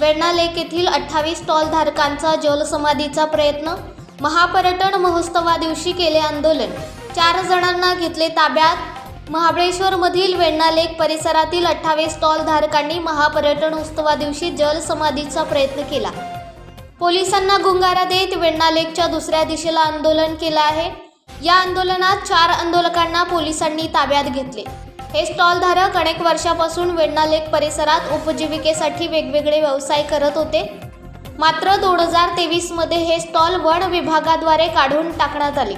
वेण्णा लेक येथील अठ्ठावीस स्टॉलधारकांचा जलसमाधीचा प्रयत्न महापर्यटन महोत्सवा दिवशी केले आंदोलन. चार जणांना घेतले ताब्यात. महाबळेश्वरमधील वेण्णा लेक परिसरातील अठ्ठावीस स्टॉलधारकांनी महापर्यटन उत्सवा दिवशी जलसमाधीचा प्रयत्न केला. पोलिसांना गुंगारा देत वेण्णा लेकच्या दुसऱ्या दिशेला आंदोलन केलं आहे. या आंदोलनात चार आंदोलकांना पोलिसांनी ताब्यात घेतले. हे स्टॉलधारक अनेक वर्षापासून वेण्णा लेक परिसरात उपजीविकेसाठी वेगवेगळे व्यवसाय करत होते. मात्र दोन हजार तेवीसमध्ये हे स्टॉल वन विभागाद्वारे काढून टाकण्यात आले.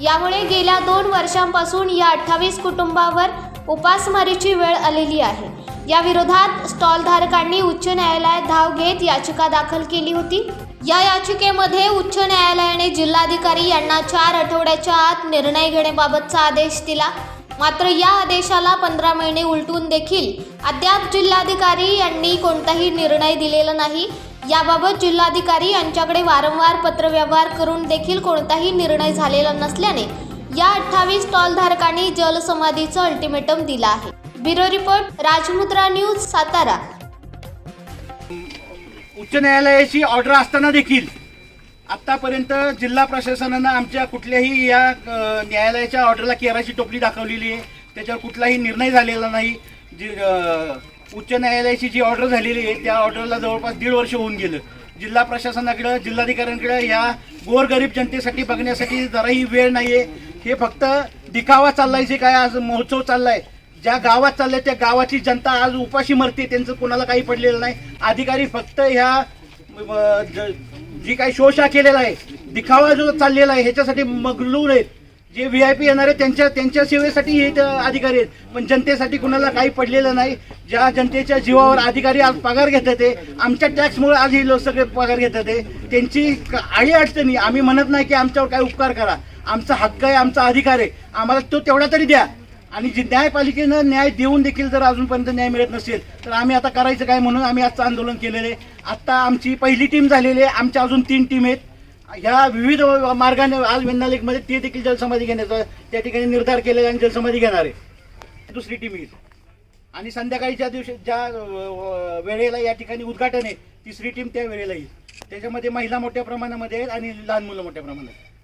यामुळे गेल्या दोन वर्षांपासून या अठ्ठावीस कुटुंबावर उपासमारीची वेळ आलेली आहे. या विरोधात स्टॉलधारकांनी उच्च न्यायालयात धाव घेत याचिका दाखल केली होती. या याचिकेमध्ये उच्च न्यायालयाने जिल्हाधिकारी यांना चार आठवड्याच्या आत निर्णय घेण्याबाबतचा आदेश दिला. मात्र या आदेशाला पंधरा महिने उलटून देखील अद्याप जिल्हाधिकारी यांनी कोणताही निर्णय दिलेला नाही. याबाबत जिल्हाधिकारी यांच्याकडे वारंवार पत्रव्यवहार करून देखील कोणताही निर्णय झालेला नसल्याने या अठ्ठावीस स्टॉलधारकांनी जलसमाधीचं अल्टिमेटम दिलं आहे. Bureau report Rajmudra news Satara. उच्च न्यायालयाची ऑर्डर असताना देखील आतापर्यंत जिल्हा प्रशासनानं आमच्या कुठल्याही या न्यायालयाच्या ऑर्डरला केराची टोपली दाखवलेली आहे. त्याच्यावर कुठलाही निर्णय झालेला नाही. जी उच्च न्यायालयाची जी ऑर्डर झालेली आहे त्या ऑर्डरला जवळपास दीड वर्ष होऊन गेलं. जिल्हा प्रशासनाकडं जिल्हाधिकाऱ्यांकडे या गोरगरीब जनतेसाठी बघण्यासाठी जराही वेळ नाही आहे हे फक्त दिखावा चाललाय जे काय आज महोत्सव चाललाय. ज्या गावात चाललंय त्या गावाची जनता आज उपाशी मरते त्यांचं कोणाला काही पडलेलं नाही. अधिकारी फक्त ह्या जी काही शोषा केलेला आहे दिखावा जो चाललेला आहे ह्याच्यासाठी मगलूर आहेत. जे व्ही आय पी येणार आहेत त्यांच्या त्यांच्या सेवेसाठी हे अधिकारी आहेत. पण जनतेसाठी कुणाला काही पडलेलं नाही. ज्या जनतेच्या जीवावर अधिकारी आज पगार घेतात ते आमच्या टॅक्समुळे आज हे लोक सगळे पगार घेतात ते. त्यांची क- आई अडचणी आम्ही म्हणत नाही की आमच्यावर काही उपकार करा. आमचा हक्क आहे आमचा अधिकार आहे. आम्हाला तो तेवढा तरी द्या. आणि जे न्यायपालिकेनं न्याय देऊन देखील जर अजूनपर्यंत न्याय मिळत नसेल तर आम्ही आता करायचं काय म्हणून आम्ही आजचं आंदोलन केलेलं आहे. आत्ता आमची पहिली टीम झालेली आहे. आमच्या अजून तीन टीम आहेत. ह्या विविध मार्गाने आज वेण्णा ते देखील जलसमाधी घेण्याचा त्या ठिकाणी निर्धार केलेला आणि जलसमाधी घेणार आहे. दुसरी टीम येईल. आणि संध्याकाळी ज्या दिवशी ज्या वेळेला या ठिकाणी उद्घाटन आहे तिसरी टीम त्या वेळेला येईल. त्याच्यामध्ये महिला मोठ्या प्रमाणामध्ये आहेत आणि लहान मुलं मोठ्या प्रमाणात आहेत.